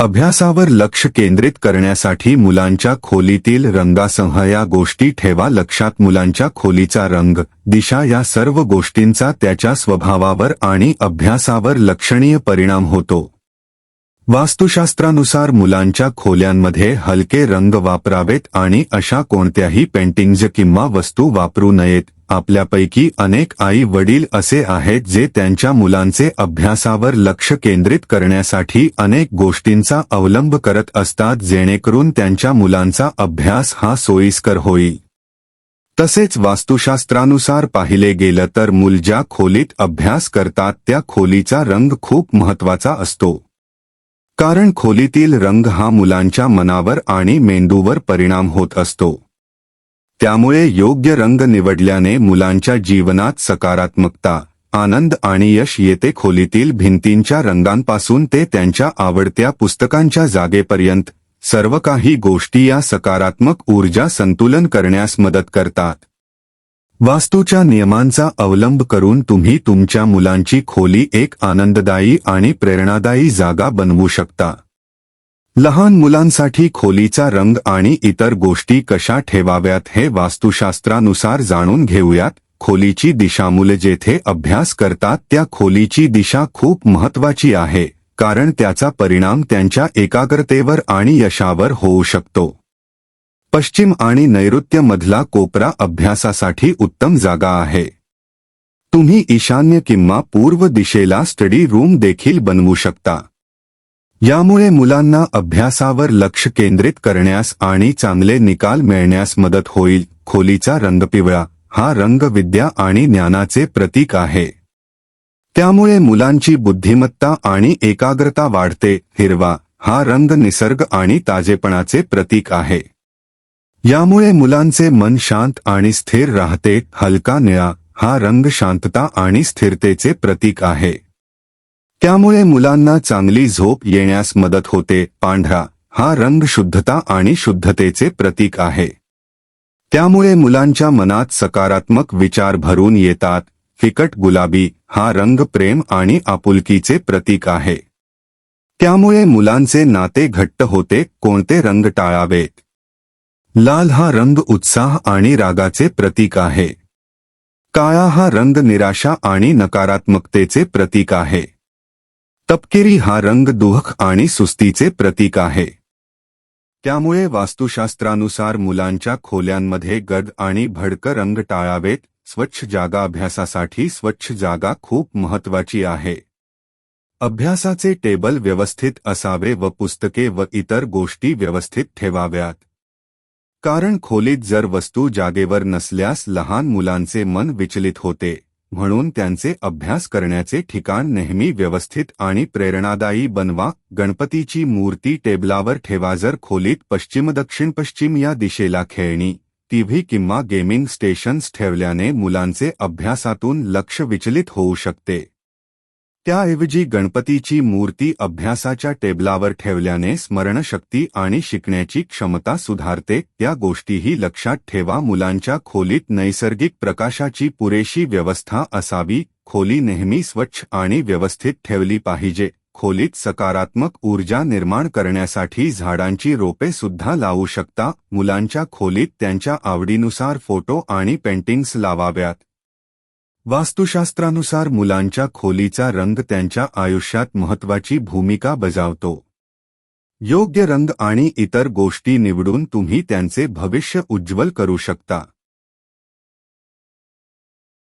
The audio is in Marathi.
अभ्यासावर लक्ष केंद्रित करण्यासाठी मुलांच्या खोलीतील रंगासह या गोष्टी ठेवा. लक्षात मुलांच्या खोलीचा रंग दिशा या सर्व गोष्टींचा त्याच्या स्वभावावर आणि अभ्यासावर लक्षणीय परिणाम होतो. वास्तुशास्त्रानुसार मुलांच्या खोल्यांमध्ये हलके रंग वापरावेत आणि अशा कोणत्याही पेंटिंग्ज किंवा वस्तू वापरू नयेत. आपल्यापैकी अनेक आई वडील असे आहेत जे त्यांच्या मुलांचे अभ्यासावर लक्ष केंद्रित करण्यासाठी अनेक गोष्टींचा अवलंब करत असतात जेणेकरून त्यांच्या मुलांचा अभ्यास हा सोयीस्कर होईल. तसेच वास्तुशास्त्रानुसार पाहिले गेलं तर मूल ज्या खोलीत अभ्यास करतात त्या खोलीचा रंग खूप महत्त्वाचा असतो. कारण खोलीतील रंग हा मुलांच्या मनावर आणि मेंदूवर परिणाम होत असतो. त्यामुळे योग्य रंग निवडल्याने मुलांच्या जीवनात सकारात्मकता आनंद आणि यश येते. खोलीतील भिंतींच्या रंगांपासून ते त्यांच्या आवडत्या पुस्तकांच्या जागेपर्यंत सर्व काही गोष्टी या सकारात्मक ऊर्जा संतुलन करण्यास मदत करतात. वास्तूच्या नियमांचा अवलंब करून तुम्ही तुमच्या मुलांची खोली एक आनंददायी आणि प्रेरणादायी जागा बनवू शकता. लहान मुलांसाठी खोलीचा रंग आणि इतर गोष्टी कशा ठेवाव्यात हे वास्तुशास्त्रानुसार जाणून घेऊयात. खोलीची दिशा मुले जेथे अभ्यास करतात त्या खोलीची दिशा खूप महत्वाची आहे कारण त्याचा परिणाम त्यांच्या एकाग्रतेवर आणि यशावर होऊ शकतो. पश्चिम आणि नैऋत्य मधला कोपरा अभ्यासासाठी उत्तम जागा आहे. तुम्ही ईशान्य किंवा पूर्व दिशेला स्टडी रूम देखील बनवू शकता. यामुळे मुलांना अभ्यासावर लक्ष केंद्रित करण्यास आणि चांगले निकाल मिळण्यास मदत होईल. खोलीचा रंग पिवळा हा रंग विद्या आणि ज्ञानाचे प्रतीक आहे. त्यामुळे मुलांची बुद्धिमत्ता आणि एकाग्रता वाढते. हिरवा हा रंग निसर्ग आणि ताजेपणाचे प्रतीक आहे. यामुळे मुलांचे मन शांत आणि स्थिर राहते. हलका निळा हा रंग शांतता आणि स्थिरतेचे प्रतीक आहे. त्यामुळे मुलांना चांगली झोप येण्यास मदत होते. पांढरा हा रंग शुद्धता आणि शुद्धतेचे प्रतीक आहे. त्यामुळे मुलांच्या मनात सकारात्मक विचार भरून येतात. फिकट गुलाबी हा रंग प्रेम आणि आपुलकीचे प्रतीक आहे. त्यामुळे मुलांचे नाते घट्ट होते. कोणते रंग टाळावेत? लाल हा रंग उत्साह आणि रागाचे प्रतीक आहे. काळा हा रंग निराशा आणि नकारात्मकतेचे प्रतीक आहे. तपकिरी हा रंग दुःख आणि सुस्तीचे प्रतीक आहे. त्यामुळे वास्तुशास्त्रानुसार मुलांच्या खोल्यांमध्ये गद आणि भडक रंग टाळावेत स्वच्छ जागा अभ्यासासाठी स्वच्छ जागा खूप महत्वाची आहे. अभ्यासाचे टेबल व्यवस्थित असावे व पुस्तके व इतर गोष्टी व्यवस्थित ठेवाव्यात. कारण खोलीत जर वस्तू जागेवर नसल्यास लहान मुलांचे मन विचलित होते म्हणून त्यांचे अभ्यास करण्याचे ठिकाण नेहमी व्यवस्थित आणि प्रेरणादायी बनवा. गणपतीची मूर्ती टेबलावर ठेवा जर खोलीत पश्चिम दक्षिण पश्चिम या दिशेला खेळणी टीव्ही किंवा गेमिंग स्टेशन्स ठेवल्याने मुलांचे अभ्यासातून लक्ष विचलित होऊ शकते. त्याऐवजी गणपतीची मूर्ती अभ्यासाच्या टेबलावर ठेवल्याने स्मरणशक्ती आणि शिकण्याची क्षमता सुधारते. त्या गोष्टीही लक्षात ठेवा. मुलांच्या खोलीत नैसर्गिक प्रकाशाची पुरेशी व्यवस्था असावी. खोली नेहमी स्वच्छ आणि व्यवस्थित ठेवली पाहिजे. खोलीत सकारात्मक ऊर्जा निर्माण करण्यासाठी झाडांची रोपे सुद्धा लावू शकता. मुलांच्या खोलीत त्यांच्या आवडीनुसार फोटो आणि पेंटिंग्स लावाव्यात. वास्तुशास्त्रानुसार मुलांच्या खोलीचा रंग त्यांच्या आयुष्यात महत्वाची भूमिका बजावतो. योग्य रंग आणि इतर गोष्टी निवडून तुम्ही त्यांचे भविष्य उज्ज्वल करू शकता.